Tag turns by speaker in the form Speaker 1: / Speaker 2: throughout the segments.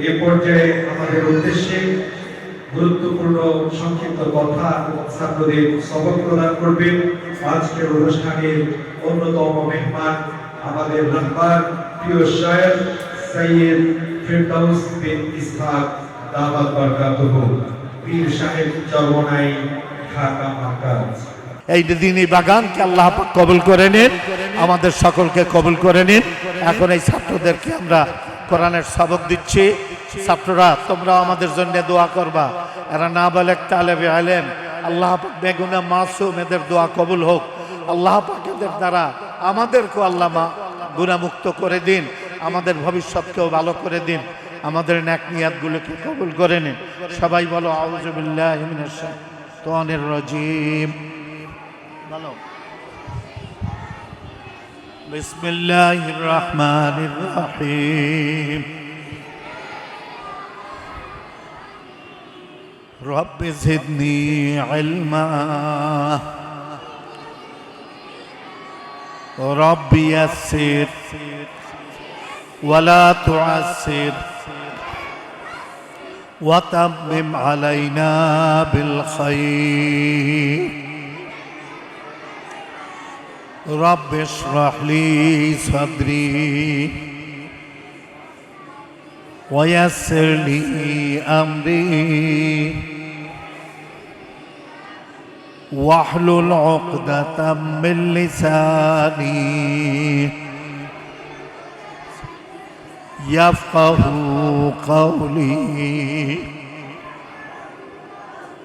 Speaker 1: এ পর্যায়ে আমাদের উদ্দেশ্যে গুরুত্বপূর্ণ সংক্ষিপ্ত কথা ছাত্রদের সবক প্রদান করবেন আজকের অনুষ্ঠানের অন্যতম মেহমান আমাদের রাহবার প্রিয় শায়ের সৈয়দ ফিরদাউস বিন ইসহাক বারকাতুহু পীর সাহেব চরমনাই, ঢাকা
Speaker 2: এই দিনী বাগানকে আল্লাহ কবুল করে নিন, আমাদের সকলকে কবুল করে নিন। এখন এই ছাত্রদেরকে আমরা কোরআনের সবক দিচ্ছি। ছাত্ররা তোমরা আমাদের জন্য দোয়া করবা। এরা না বলে তালেবে আলেম। আল্লাহ বেগুনা মাসুম এদের দোয়া কবুল হোক। আল্লাহ পাক দ্বারা আমাদেরকেও আল্লাহ মা গুণামুক্ত করে দিন। আমাদের ভবিষ্যৎকেও ভালো করে দিন। আমাদের ন্যাক নিয়াতগুলোকে কবুল করে নিন। সবাই বলো আউজুবিল্লাহ মিনাশ শাইতানির রাজিম। বলো। بسم الله الرحمن الرحيم رب زدني علما رب يسر ولا تعسر وتمم علينا بالخير رب اشرح لي صدري ويسر لي أمري واحلل عقدة من لساني يفقه قولي.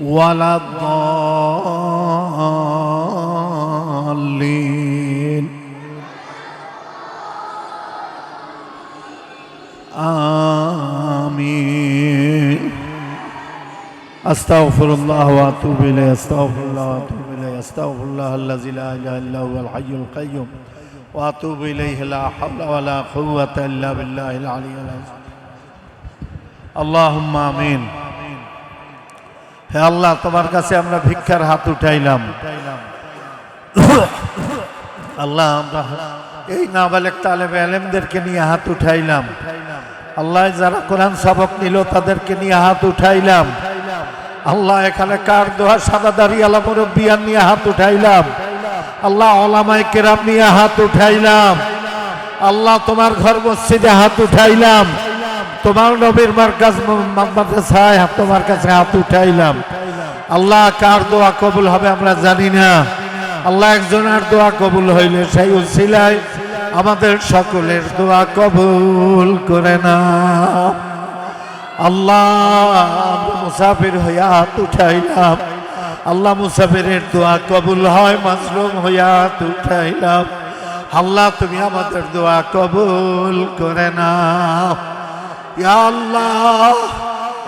Speaker 2: ولا الضالين. آمين. أستغفر الله وأتوب إليه أستغفر الله وأتوب إليه أستغفر الله الذي لا إله إلا هو الحي القيوم. وأتوب إليه لا حول ولا قوة إلا بالله العلي العظيم. اللهم آمين. হে আল্লাহ, তোমার কাছে আমরা ভিক্ষার হাত উঠাইলাম। আল্লাহ, আমরা এই নাবালেক তালেবে আলেমদেরকে নিয়ে হাত উঠাইলাম। আল্লাহ, যারা কোরআন সবক নিল, তাদেরকে নিয়ে হাত উঠাইলাম। আল্লাহ, এখানে কার দোহা সাদাদারি আলা মুরব্বিয়ান নিয়ে হাত উঠাইলাম। আল্লাহ ওলামাই কেরাম নিয়ে হাত উঠাইলাম। আল্লাহ, তোমার ঘর মসজিদে হাত উঠাইলাম। তোমার নবীর মার্কাজ তোমার কাছে হাত উঠাইলাম। আল্লাহ কার দোয়া কবুল হবে আমরা জানি না। আল্লাহ একজনের দোয়া কবুল হইলে সেই উসিলায় আমাদের সকলের দোয়া কবুল করে না। আল্লাহ মুসাফির হইয়া হাত উঠাইলাম। আল্লাহ মুসাফিরের দোয়া কবুল হয় মাসরুম হইয়া হাত উঠাইলাম। আল্লাহ তুমি আমাদের দোয়া কবুল করে না আল্লাহ,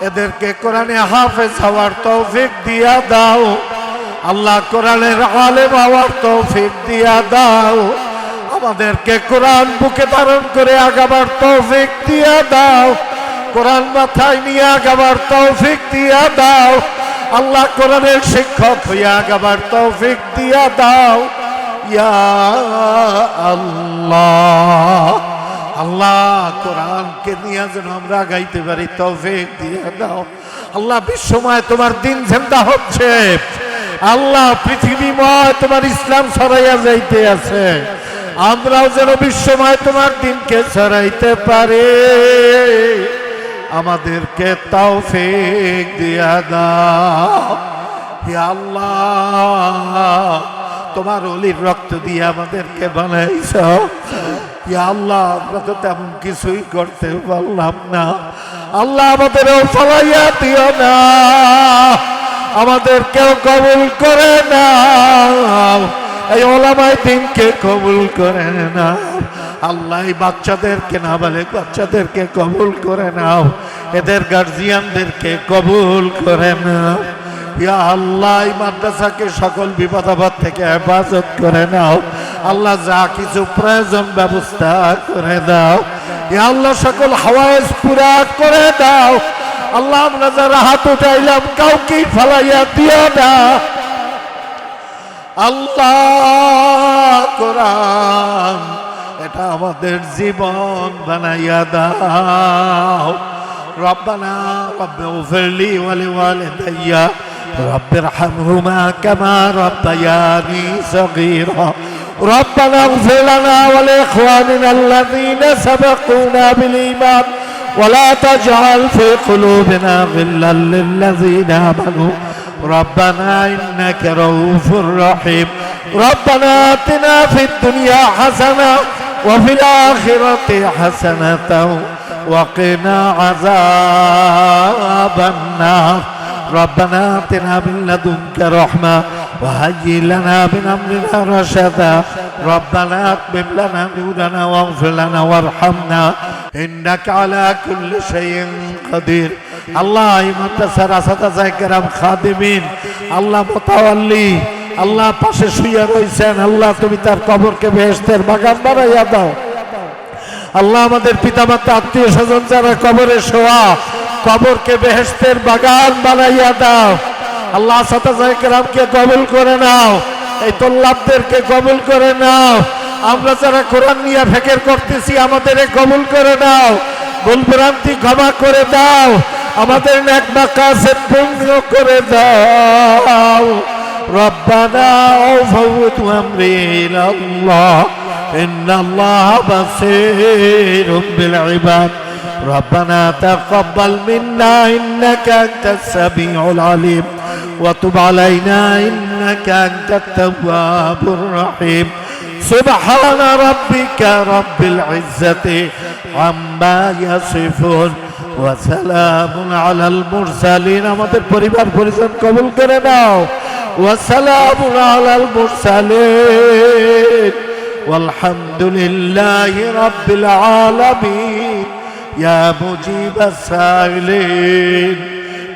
Speaker 2: এদেরকে কোরআনে হাফেজ হওয়ার তৌফিক দিয়া দাও। আল্লাহ কোরআনের আলেম হওয়ার তৌফিক দিয়া দাও। আমাদেরকে কোরআন বুকে ধারণ করে আগাবার তৌফিক দিয়া দাও। কোরআন মাথায় নিয়ে আগাবার তৌফিক দিয়া দাও। আল্লাহ কোরআনের শিক্ষক হইয়া আগাবার তৌফিক দিয়া দাও। ইয়া আল্লাহ। আল্লাহ কোরআনকে নিয়ে যেন আমরা গাইতে পারি, তৌফিক দিয়ে দাও। আল্লাহ বিশ্বময় তোমার দিন ঝেন্দা হচ্ছে। আল্লাহ পৃথিবীময় তোমার ইসলাম ছড়াইয়া যাইতে আছে। আমরাও যেন বিশ্বময় তোমার দিনকে ছড়াইতে পারে। আমাদেরকে তৌফিক দিয়া দাও। হে আল্লাহ, তোমার অলির রক্ত দিয়ে আমাদেরকে বানাইছ। আল্লাহ, আমরা তো তেমন কিছুই করতে পারলাম না। আল্লাহ আমাদেরও ফলাইয়া দিও না। আমাদেরকেও কবুল করে না। এই ওলামাই দিনকে কবুল করে না। আল্লাহ বাচ্চাদেরকে না বলে বাচ্চাদেরকে কবুল করে নাও। এদের গার্জিয়ানদেরকে কবুল করে নাও। ইয়া আল্লাহ মাদ্রাসাকে সকল বিপদ আপদ থেকে হেফাজত করে নাও। আল্লাহ যা কিছু প্রয়োজন ব্যবস্থা করে দাও ইয়া আল্লাহ সকল হাওয়াজ পুরা করে দাও আল্লাহ আমরা যারা হাত উঠাইলাম কাউকে ফালাইয়া দিও না আল্লাহ কোরআন এটা আমাদের জীবন বানাইয়া দাও ربنا رب اغفر لي ولوالدي رب ارحمهما كما ربياني صغيرا ربنا اغفر لنا ولإخواننا الذين سبقونا بالإيمان ولا تجعل في قلوبنا غلا للذين آمنوا. ربنا إنك رؤوف رحيم. ربنا آتنا في الدنيا حسنة وفي الآخرة حسنة وقنا عذاب النار. ربنا آتنا من لدنك رحمة وهيئ لنا من امرنا رشدا ربنا اتمم لنا نورنا واغفر لنا وارحمنا انك على كل شيء قدير আল্লাহ এই মাদ্রাসার আসাদাজায় কেরাম খাদিমিন আল্লাহ মোতাওয়াল্লি আল্লাহ পাশে শুয়ে রয়েছেন আল্লাহ তুমি তার কবরকে বেহেস্তের বাগান বানাইয়া দাও আল্লাহ আমাদের পিতামাতা আত্মীয় স্বজন যারা কবরে শোয়া কবরকে বেহেস্তের বাগান বানাইয়া দাও আল্লাহ সাতাজাইকেরামকে কবুল করে নাও এই তোল্লাবদেরকে কবুল করে নাও আমরা যারা কোরআন নিয়ে ফেকের করতেছি আমাদের কবুল করে নাও ভুল ভ্রান্তি ক্ষমা করে দাও আমাদের নেক মাকাসে পূর্ণ করে দাও ربنا وفوت أمري إلى الله إن الله بصير بالعباد ربنا تقبل منا إنك أنت السميع العليم وتب علينا إنك أنت التواب الرحيم سبحان ربك رب العزة عما يصفون وسلام على المرسلين আমাদের পরিবার পরিজন কবুল করে নাও وسلام على المرسلين والحمد لله رب العالمين يا مجيب السائلين